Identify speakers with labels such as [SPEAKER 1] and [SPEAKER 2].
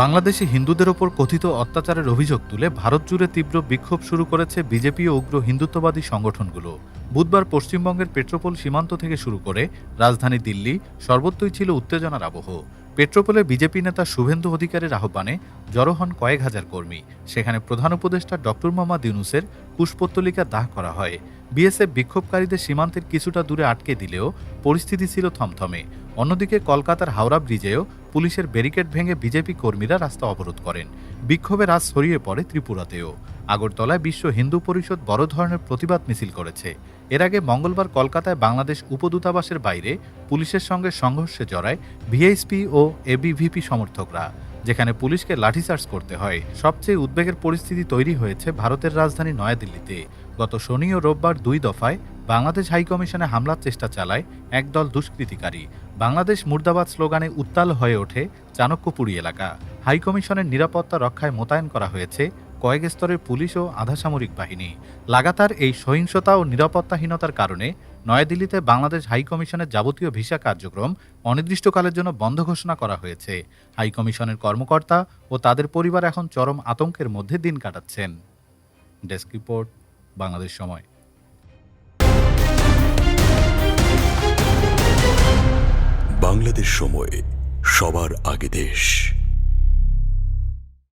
[SPEAKER 1] বাংলাদেশে হিন্দুদের ওপর কথিত অত্যাচারের অভিযোগ তুলে ভারত জুড়ে তীব্র বিক্ষোভ শুরু করেছে বিজেপি ও উগ্র হিন্দুত্ববাদী সংগঠনগুলো। বুধবার পশ্চিমবঙ্গের পেট্রোপোল সীমান্ত থেকে শুরু করে রাজধানী দিল্লি সর্বত্রই ছিল উত্তেজনার আবহ। পেট্রোপোলে বিজেপি নেতা শুভেন্দু অধিকারের আহ্বানে জড়ো হন কয়েক হাজার কর্মী। সেখানে প্রধান উপদেষ্টা ডক্টর মোহাম্মদ ইউনুসের কুশপত্তলিকা দাহ করা হয়। বিএসএফ বিক্ষোভকারীদের সীমান্তের কিছুটা দূরে আটকে দিলেও পরিস্থিতি ছিল থমথমে। অন্যদিকে কলকাতার হাওড়া ব্রিজেও পুলিশের ব্যারিকেড ভেঙে বিজেপি কর্মীরা রাস্তা অবরোধ করেন। বিক্ষোভের রাজ ছড়িয়ে পড়ে ত্রিপুরাতেও। আগরতলায় বিশ্ব হিন্দু পরিষদ বড় ধরনের প্রতিবাদ মিছিল করেছে। এর আগে মঙ্গলবার কলকাতায় বাংলাদেশ উপদূতাবাসের বাইরে পুলিশের সঙ্গে সংঘর্ষে জড়ায় ভিএসপি ও এবিভিপি সমর্থকরা, যেখানে পুলিশকে লাঠিচার্জ করতে হয়। সবচেয়ে উদ্বেগের পরিস্থিতি তৈরি হয়েছে ভারতের রাজধানী নয়াদিল্লিতে। গত শনি ও রোববার দুই দফায় বাংলাদেশ হাইকমিশনে হামলার চেষ্টা চালায় একদল দুষ্কৃতিকারী। বাংলাদেশ মুর্দাবাদ স্লোগানে উত্তাল হয়ে ওঠে চাণক্যপুরী এলাকা। হাইকমিশনের নিরাপত্তা রক্ষায় মোতায়েন করা হয়েছে কয়েক স্তরের পুলিশ ও আধাসামরিক বাহিনী। লাগাতার এই সহিংসতা ও নিরাপত্তাহীনতার কারণে নয়াদিল্লিতে বাংলাদেশ হাইকমিশনের যাবতীয় ভিসা কার্যক্রম অনির্দিষ্টকালের জন্য বন্ধ ঘোষণা করা হয়েছে। হাইকমিশনের কর্মকর্তা ও তাদের পরিবার এখন চরম আতঙ্কের মধ্যে দিন কাটাচ্ছেন। ডেস্ক রিপোর্ট, বাংলাদেশ সময়।
[SPEAKER 2] বাংলাদেশ সময় সবার আগে দেশ।